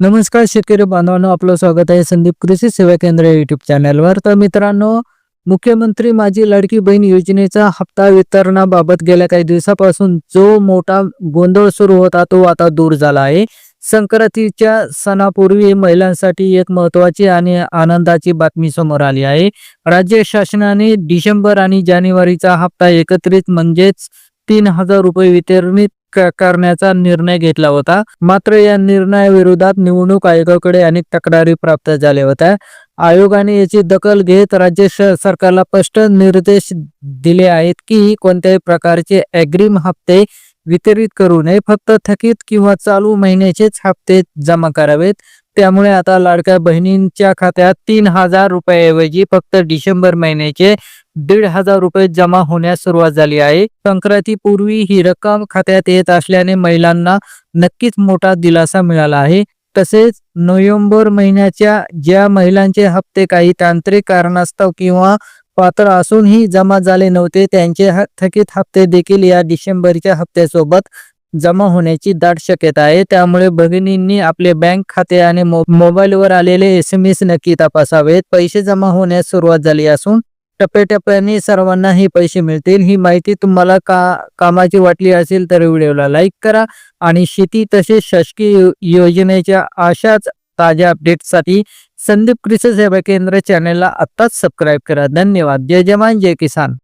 नमस्कार शेतकरी बांधवांनो आपलं स्वागत आहे संदीप कृषी सेवा केंद्र युट्यूब चॅनलवर तर मित्रांनो मुख्यमंत्री माझी लाडकी बहीण योजनेचा हप्ता वितरणाबाबत गेल्या काही दिवसापासून जो मोठा गोंधळ सुरू होता तो आता दूर झाला आहे. संक्रांतीच्या सणापूर्वी महिलांसाठी एक महत्वाची आणि आनंदाची बातमी समोर आली आहे. राज्य शासनाने डिसेंबर आणि जानेवारीचा हप्ता एकत्रित म्हणजेच तीन हजार रुपये वितरित करण्याचा निर्णय घेतला होता. मात्र या निर्णयाविरोधात निवडणूक आयोगाकडे अनेक तक्रारी प्राप्त झाल्या होत्या. आयोगाने याची दखल घेत राज्य सरकारला स्पष्ट निर्देश दिले आहेत की कोणत्याही प्रकारचे अग्रिम हप्ते वितरित करू नये. फक्त थकीत किंवा चालू महिन्याचेच हप्ते जमा करावेत. त्यामुळे आता लाडक्या बहिणींच्या खात्यात तीन हजार रुपयाऐवजी फक्त डिसेंबर महिन्याचे दीड हजार रुपये जमा होण्यास सुरुवात झाली आहे. संक्रांतीपूर्वी ही रक्कम खात्यात येत असल्याने महिलांना नक्कीच मोठा दिलासा मिळाला आहे. तसेच नोव्हेंबर महिन्याच्या ज्या महिलांचे हप्ते काही तांत्रिक कारणास्तव किंवा पात्र असूनही जमा झाले नव्हते त्यांचे थकीत हप्ते देखील या डिसेंबरच्या हप्त्यासोबत जमा होण्याची दाट शक्यता आहे. त्यामुळे भगिनींनी आपले बँक खाते आणि मो- मोबाईलवर आलेले एस एम एस नक्की तपासावेत. पैसे जमा होण्यास सुरुवात झाली असून टप्प्याटप्प्याने सर्वांना हे पैसे मिळतील. ही माहिती तुम्हाला का कामाची वाटली असेल तर व्हिडिओला लाईक करा आणि शेती तसेच शासकीय योजनेच्या अशाच ताज्या अपडेटसाठी संदीप कृषी सेवा केंद्र चॅनलला आत्ताच सबस्क्राईब करा. धन्यवाद. जय जवान जय किसान.